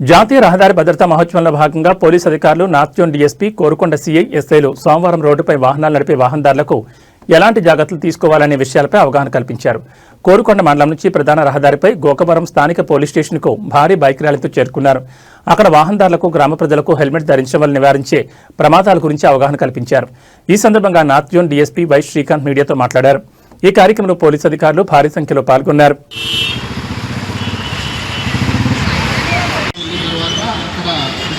జాతీయ రహదారి భద్రతా మహోత్సవంలో భాగంగా పోలీసు అధికారులు north zone DSP Korukonda CI ఎస్ఐలు సోమవారం రోడ్డుపై వాహనాలు నడిపే వాహనదారులకు ఎలాంటి జాగ్రత్తలు తీసుకోవాలనే విషయాలపై అవగాహన కల్పించారు. కోరుకొండ మండలం నుంచి ప్రధాన రహదారిపై గోకవరం స్థానిక పోలీస్ స్టేషన్కు భారీ బైక్ ర్యాలీతో చేరుకున్నారు. అక్కడ వాహనదారులకు గ్రామ ప్రజలకు హెల్మెట్ ధరించడం వల్ల నివారించే ప్రమాదాల గురించి అవగాహన కల్పించారు. ఈ సందర్భంగా north zone DSP Y Srikanth మీడియాతో మాట్లాడారు. ఈ కార్యక్రమంలో పోలీసు అధికారులు భారీ సంఖ్యలో పాల్గొన్నారు.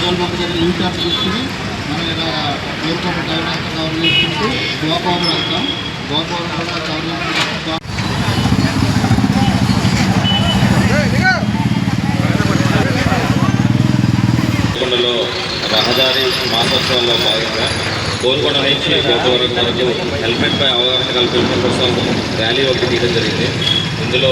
పెట్రోల్ బంక్ దగ్గర యూ టర్న్ తీసుకుని మనం ఇలా ఎయిర్పోర్ట్ టైం అంతా కవర్ చేసుకుంటూ గోపావరం వెళ్తాం గోపావరం కూడా కవర్ చేసుకుంటూ గోల్కొండలో రహదారి మాసోత్సవంలో భాగంగా గోల్కొండ నుంచి గోకవరం వరకు హెల్మెట్ పై అవగాహన కల్పించడం కోసం ర్యాలీ ఒకటి తీయడం జరిగింది. ఇందులో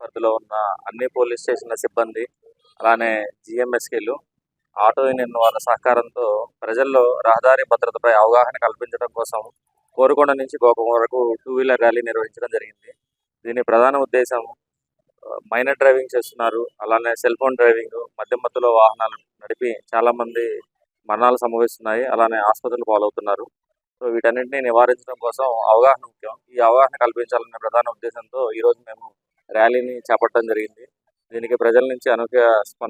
పరిధిలో ఉన్న అన్ని పోలీస్ స్టేషన్ల సిబ్బంది అలానే జిఎంఎస్కేలు ఆటో యూనియన్ వాళ్ళ సహకారంతో ప్రజల్లో రహదారి భద్రతపై అవగాహన కల్పించడం కోసం కోరుకొండ నుంచి గోకం వరకు టూ వీలర్ ర్యాలీ నిర్వహించడం జరిగింది. దీని ప్రధాన ఉద్దేశం మైనర్ డ్రైవింగ్ చేస్తున్నారు. అలానే సెల్ ఫోన్ డ్రైవింగ్ మధ్య మధ్యలో వాహనాలు నడిపి చాలా మంది మరణాలు సంభవిస్తున్నాయి. అలానే ఆసుపత్రులు పాలవుతున్నారు. సో వీటన్నింటినీ నివారించడం కోసం అవగాహన ముఖ్యం. ఈ అవగాహన కల్పించాలనే ప్రధాన ఉద్దేశంతో ఈరోజు మేము ర్యాలీని చేపట్టడం జరిగింది. దీనికి ప్రజల నుంచి అనూహ్య స్పందన